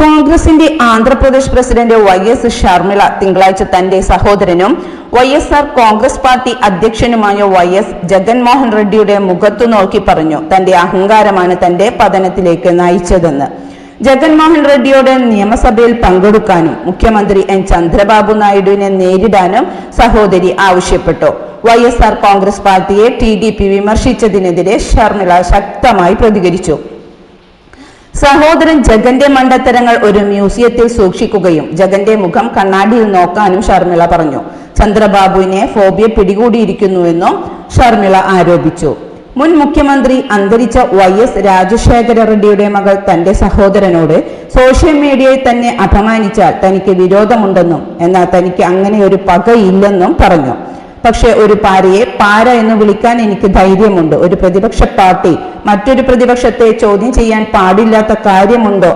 കോൺഗ്രസിന്റെ Andhra Pradesh president Y S Sharmila തിങ്കളാഴ്ച തന്റെ സഹോദരനും Y S R Congress party അധ്യക്ഷനുമായ വൈ എസ് ജഗൻമോഹൻ റെഡ്ഡിയുടെ മുഖത്തു നോക്കി പറഞ്ഞു തന്റെ അഹങ്കാരമാണ് തന്റെ പതനത്തിലേക്ക് നയിച്ചതെന്ന്. ജഗൻമോഹൻ റെഡ്ഡിയോട് നിയമസഭയിൽ പങ്കെടുക്കാനും മുഖ്യമന്ത്രി എൻ. ചന്ദ്രബാബു നായിഡുവിനെ നേരിടാനും സഹോദരി ആവശ്യപ്പെട്ടു. വൈ എസ് ആർ കോൺഗ്രസ് പാർട്ടിയെ ടി ഡി പി വിമർശിച്ചതിനെതിരെ ഷർമിള ശക്തമായി പ്രതികരിച്ചു. സഹോദരൻ ജഗന്റെ മണ്ടത്തരങ്ങൾ ഒരു മ്യൂസിയത്തിൽ സൂക്ഷിക്കുകയും ജഗന്റെ മുഖം കണ്ണാടിയിൽ നോക്കാനും ഷർമിള പറഞ്ഞു. ചന്ദ്രബാബുവിനെ ഫോബിയ പിടികൂടിയിരിക്കുന്നുവെന്നും ഷർമിള ആരോപിച്ചു. മുൻ മുഖ്യമന്ത്രി അന്തരിച്ച വൈ എസ് രാജശേഖര റെഡ്ഡിയുടെ മകൾ തന്റെ സഹോദരനോട് സോഷ്യൽ മീഡിയയിൽ തന്നെ അപമാനിച്ചാൽ തനിക്ക് വിരോധമുണ്ടെന്നും എന്നാൽ തനിക്ക് അങ്ങനെ ഒരു പകയില്ലെന്നും പറഞ്ഞു. പക്ഷെ ഒരു പാരയെ പാര എന്ന് വിളിക്കാൻ എനിക്ക് ധൈര്യമുണ്ട്. ഒരു പ്രതിപക്ഷ പാർട്ടി മറ്റൊരു പ്രതിപക്ഷത്തെ ചോദ്യം ചെയ്യാൻ പാടില്ലാത്ത കാര്യമുണ്ടോ?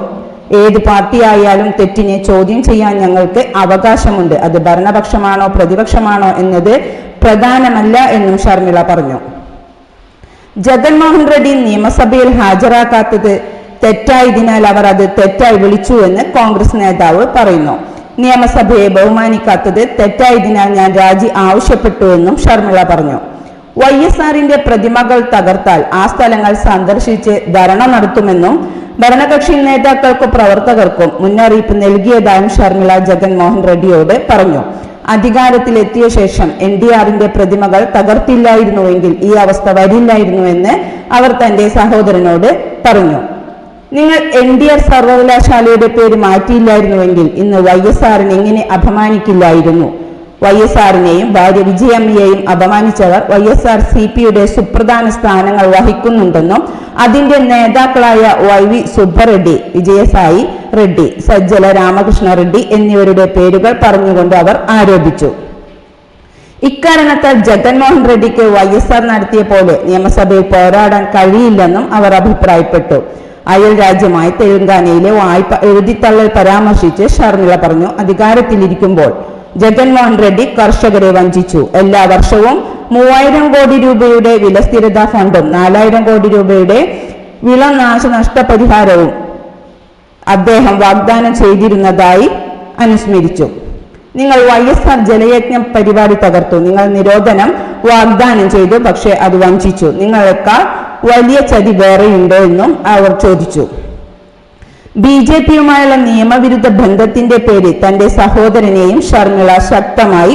ഏത് പാർട്ടിയായാലും തെറ്റിനെ ചോദ്യം ചെയ്യാൻ ഞങ്ങൾക്ക് അവകാശമുണ്ട്. അത് ഭരണപക്ഷമാണോ പ്രതിപക്ഷമാണോ എന്നത് പ്രധാനമല്ല എന്നും ഷർമിള പറഞ്ഞു. ജഗൻമോഹൻ റെഡ്ഡി നിയമസഭയിൽ ഹാജരാക്കാത്തത് തെറ്റായതിനാൽ അവർ അത് തെറ്റായി വിളിച്ചു എന്ന് കോൺഗ്രസ് നേതാവ് പറയുന്നു. നിയമസഭയെ ബഹുമാനിക്കാത്തത് തെറ്റായതിനാൽ ഞാൻ രാജി ആവശ്യപ്പെട്ടുവെന്നും ഷർമിള പറഞ്ഞു. വൈ എസ് ആറിന്റെ പ്രതിമകൾ തകർത്താൽ ആ സ്ഥലങ്ങൾ സന്ദർശിച്ച് ധരണ നടത്തുമെന്നും ഭരണകക്ഷി നേതാക്കൾക്കും പ്രവർത്തകർക്കും മുന്നറിയിപ്പ് നൽകിയതായും ഷർമിള ജഗൻമോഹൻ റെഡ്ഡിയോട് പറഞ്ഞു. അധികാരത്തിലെത്തിയ ശേഷം എൻ ഡി ആറിന്റെ പ്രതിമകൾ തകർത്തില്ലായിരുന്നുവെങ്കിൽ ഈ അവസ്ഥ വരില്ലായിരുന്നുവെന്ന് അവർ തന്റെ സഹോദരനോട് പറഞ്ഞു. നിങ്ങൾ എൻ ഡി ആർ സർവകലാശാലയുടെ പേര് മാറ്റിയില്ലായിരുന്നുവെങ്കിൽ ഇന്ന് വൈ എസ് ആറിനെ എങ്ങനെ അപമാനിക്കില്ലായിരുന്നു? വൈ എസ് ആറിനെയും ഭാര്യ വിജയമ്മയെയും അപമാനിച്ചവർ വൈ എസ് ആർ സി പിയുടെ സുപ്രധാന സ്ഥാനങ്ങൾ വഹിക്കുന്നുണ്ടെന്നും അതിന്റെ നേതാക്കളായ വൈ വി സുബ്ബറെഡ്ഡി വിജയസായി റെഡ്ഡി സജ്ജല രാമകൃഷ്ണ റെഡ്ഡി എന്നിവരുടെ പേരുകൾ പറഞ്ഞുകൊണ്ട് അവർ ആരോപിച്ചു. ഇക്കാരണത്താൽ ജഗൻമോഹൻ റെഡ്ഡിക്ക് വൈ എസ് ആർ നടത്തിയ പോലെ നിയമസഭയിൽ പോരാടാൻ കഴിയില്ലെന്നും അവർ അഭിപ്രായപ്പെട്ടു. അയൽ രാജ്യമായ തെലങ്കാനയിലെ വായ്പ എഴുതിത്തള്ളൽ പരാമർശിച്ച് ഷർമിള പറഞ്ഞു. അധികാരത്തിലിരിക്കുമ്പോൾ ജഗൻമോഹൻ റെഡ്ഡി കർഷകരെ വഞ്ചിച്ചു. എല്ലാ വർഷവും മൂവായിരം കോടി രൂപയുടെ വില വിലസ്ഥിരതാ ഫണ്ടും നാലായിരം കോടി രൂപയുടെ വിളനാശ നഷ്ടപരിഹാരവും അദ്ദേഹം വാഗ്ദാനം ചെയ്തിരുന്നതായി അനുസ്മരിച്ചു. നിങ്ങൾ വൈ എസ് ആർ ജലയജ്ഞ പരിപാടി തകർത്തു. നിങ്ങൾ നിരോധനം വാഗ്ദാനം ചെയ്തു പക്ഷേ അത് വഞ്ചിച്ചു. നിങ്ങളെക്കാൾ വലിയ ചതി വേറെയുണ്ടോ എന്നും അവർ ചോദിച്ചു. ബി ജെ പിയുമായുള്ള നിയമവിരുദ്ധ ബന്ധത്തിന്റെ പേരിൽ തന്റെ സഹോദരനെയും ഷർമിള ശക്തമായി